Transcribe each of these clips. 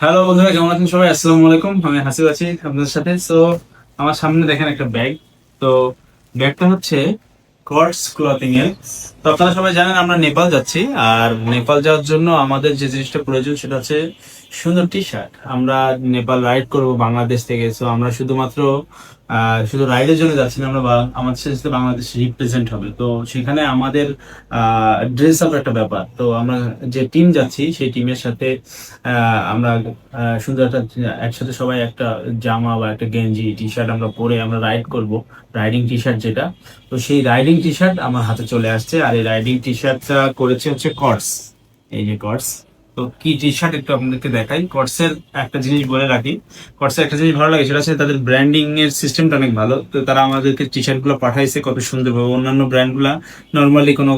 Hello বন্ধুরা, কেমন আছেন সবাই? আসসালামু আলাইকুম। আমি হাসিব আছি আপনাদের সাথে। তো আমার সামনে দেখেন একটা ব্যাগ তো ব্যাগটা হচ্ছে কর্স ক্লথিং তো আপনারা সবাই জানেন আমরা নেপাল যাচ্ছি, আর নেপাল যাওয়ার জন্য আমাদের যে জিনিসটা প্রয়োজন সেটা হচ্ছে সুন্দর টি শার্ট আমরা নেপাল রাইড করব বাংলাদেশ থেকে তো আমরা শুধুমাত্র শুধু রাইডের জন্য যাচ্ছি না, আমরা আমাদের সাথে বাংলাদেশ রিপ্রেজেন্ট হবে। তো সেখানে আমাদের ড্রেস আপ একটা ব্যাপার। তো আমরা যে টিম যাচ্ছি, সেই টিমের সাথে আমরা সুন্দর একটা, একসাথে সবাই একটা জামা বা একটা গেঞ্জি টি শার্ট আমরা পরে আমরা রাইড করব রাইডিং টি শার্ট যেটা। তো সেই রাইডিং টি শার্ট আমার হাতে চলে আসছে, আর এই রাইডিং টি শার্টটা করেছে হচ্ছে কর্স এই যে কর্স তো কি টি শার্ট একটু আপনাদেরকে দেখাই। কর্সের একটা জিনিস বলে রাখি। কর্সের একটা জিনিস ভালো লাগে, সেটা হচ্ছে তাদের ব্র্যান্ডিং এর সিস্টেমটা অনেক ভালো। তো তারা আমাদেরকে টি শার্টগুলো পাঠাইছে কত সুন্দরভাবে অন্যান্য ব্র্যান্ডগুলা নর্মালি কোনো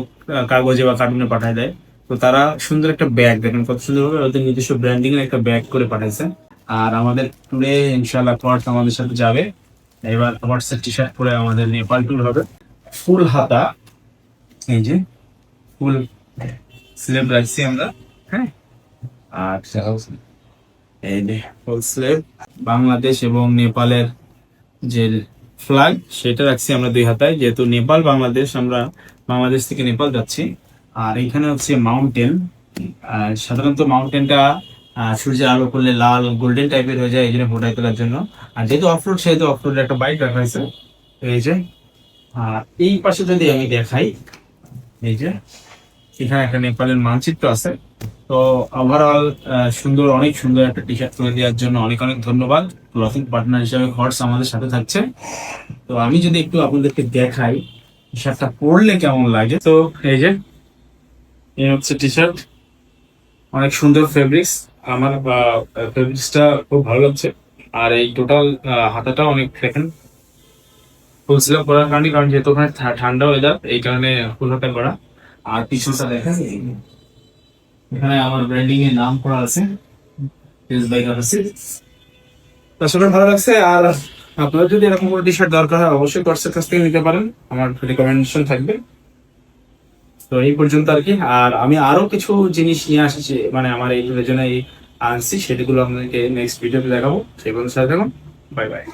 কাগজে বা কার্টুনে পাঠায় দেয়। তো তারা সুন্দর একটা ব্যাগ দেখেন, কত সুন্দরভাবে ওদের নিজস্ব ব্র্যান্ডিং এর একটা ব্যাগ করে পাঠাইছে। আর আমাদের ট্যুরে ইনশাল্লাহ কর্স আমাদের সাথে যাবে। এবার কর্সের টি শার্ট পরে আমাদের নেপাল ট্যুর হবে। ফুল হাতা এই যে ফুল স্লিভ রাখছি আমরা হ্যাঁ? আর এই যে ফুল স্লিভ বাংলাদেশ এবং নেপালের যে ফ্ল্যাগ সেটা রাখছি আমরা দুই হাতায়। যেহেতু নেপাল বাংলাদেশ আমরা বাংলাদেশ থেকে নেপাল যাচ্ছি। আর এখানে হচ্ছে মাউন্টেন আর সাধারণত মাউন্টেনটা সূর্যের আলো করলে লাল গোল্ডেন টাইপের হয়ে যায় এই জন্য ফোটাই তোলার জন্য। আর যেহেতু অফরোড সেহেতু অফরোডের একটা বাইক রাখা হয়েছে। এই যে আর এই পাশে যদি আমি দেখাই, এই যে, এখানে একটা নেপালের মানচিত্র আছে। তো ওভারঅল সুন্দর, অনেক সুন্দর একটা টি শার্ট তুলে দেওয়ার জন্য অনেক অনেক ধন্যবাদ। ক্লথিং পার্টনার হিসাবে হর্স আমাদের সাথে থাকছে। তো আমি যদি একটু আপনাদেরকে দেখাই টি শার্টটা পরলে কেমন লাগে? তো এই যে, এই হচ্ছে টি শার্ট অনেক সুন্দর ফেব্রিক্স আমার ফেব্রিক্সটা খুব ভালো লাগছে। আর এই টোটাল হাতাটা অনেক দেখেন। ফুল করার কারণে, কারণ যেহেতু ওখানে ঠান্ডা ওয়েদার এই কারণে ফুল হাতা করা আর পিছনটা দেখেন এখানে আমার ব্র্যান্ডিং এর নাম করা আছে আসলে ভালো লাগছে, আর আপনারা যদি এরকম কোনো টি দরকার হয়, অবশ্যই কর্সের কাছ থেকে নিতে পারেন। আমার রিকমেন্ডেশন থাকবে। তো এই পর্যন্ত আর কি। আর আমি আরও কিছু জিনিস নিয়ে আসছি মানে আমার এই জন্য আনছি, সেগুলো আপনাদেরকে নেক্সট ভিডিওতে দেখাবো। সেই পর্যন্ত সাথে থাকুন। Bye bye